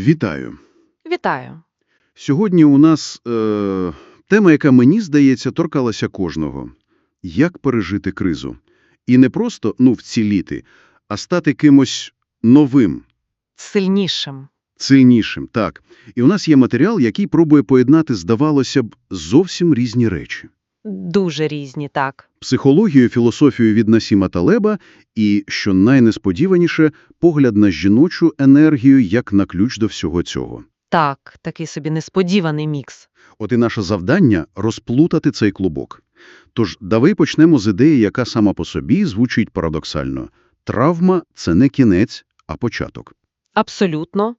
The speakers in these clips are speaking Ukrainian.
Вітаю. Вітаю. Сьогодні у нас е, тема, яка, мені здається, торкалася кожного. Як пережити кризу? І не просто, ну, вціліти, а стати кимось новим, Сильнішим. сильнішим, так. І у нас є матеріал, який пробує поєднати, здавалося б, зовсім різні речі. Дуже різні, так. Психологію, філософію від Насіма Талеба і, що найнесподіваніше, погляд на жіночу енергію як на ключ до всього цього. Так, такий собі несподіваний мікс. От і наше завдання – розплутати цей клубок. Тож давай почнемо з ідеї, яка сама по собі звучить парадоксально. Травма – це не кінець, а початок. Абсолютно.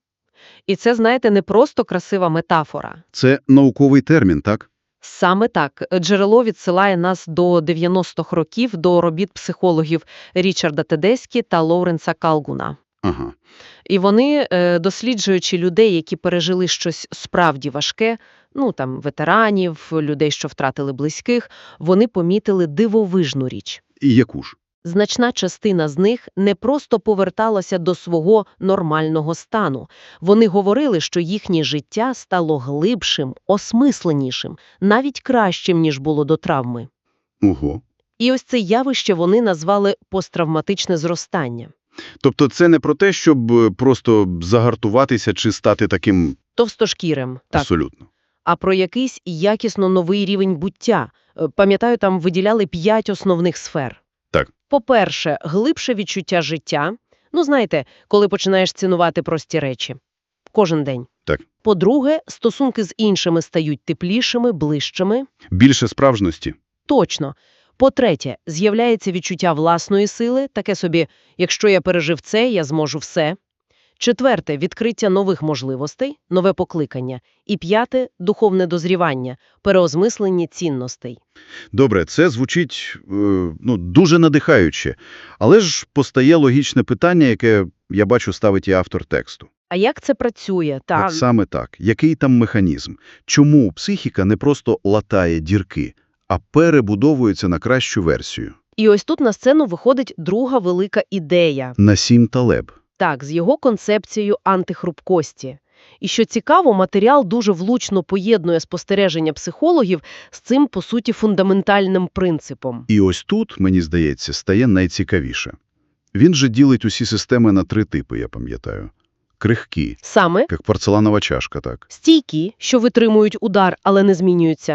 І це, знаєте, не просто красива метафора. Це науковий термін, так? Саме так, джерело відсилає нас до 90-х років до робіт психологів Річарда Тедескі та Лоуренса Калгуна. Ага. І вони, е, досліджуючи людей, які пережили щось справді важке, ну там ветеранів, людей, що втратили близьких, вони помітили дивовижну річ. І яку ж? Значна частина з них не просто поверталася до свого нормального стану. Вони говорили, що їхнє життя стало глибшим, осмисленішим, навіть кращим, ніж було до травми. Ого. І ось це явище вони назвали посттравматичне зростання. Тобто це не про те, щоб е, просто загартуватися чи стати таким Товстошкірим, так, абсолютно. а про якийсь якісно новий рівень буття. Е, Пам'ятаю, там виділяли п'ять основних сфер. Так. По-перше, глибше відчуття життя. Ну, знаєте, коли починаєш цінувати прості речі. Кожен день. Так. По-друге, стосунки з іншими стають теплішими, ближчими. Більше справжності. Точно. По-третє, з'являється відчуття власної сили, таке собі, якщо я пережив це, я зможу все. Четверте – відкриття нових можливостей, нове покликання. І п'яте – духовне дозрівання, переосмислення цінностей. Добре, це звучить е, ну, дуже надихаюче. Але ж постає логічне питання, яке, я бачу, ставить і автор тексту. А як це працює? Та... От саме так. Який там механізм? Чому психіка не просто латає дірки, а перебудовується на кращу версію? І ось тут на сцену виходить друга велика ідея. Насім Талеб. Так, з його концепцією антихрупкості. І що цікаво, матеріал дуже влучно поєднує спостереження психологів з цим, по суті, фундаментальним принципом. І ось тут, мені здається, стає найцікавіше. Він же ділить усі системи на три типи, я пам'ятаю. Крихкі, Саме як порцеланова чашка, так. стійкі, що витримують удар, але не змінюються.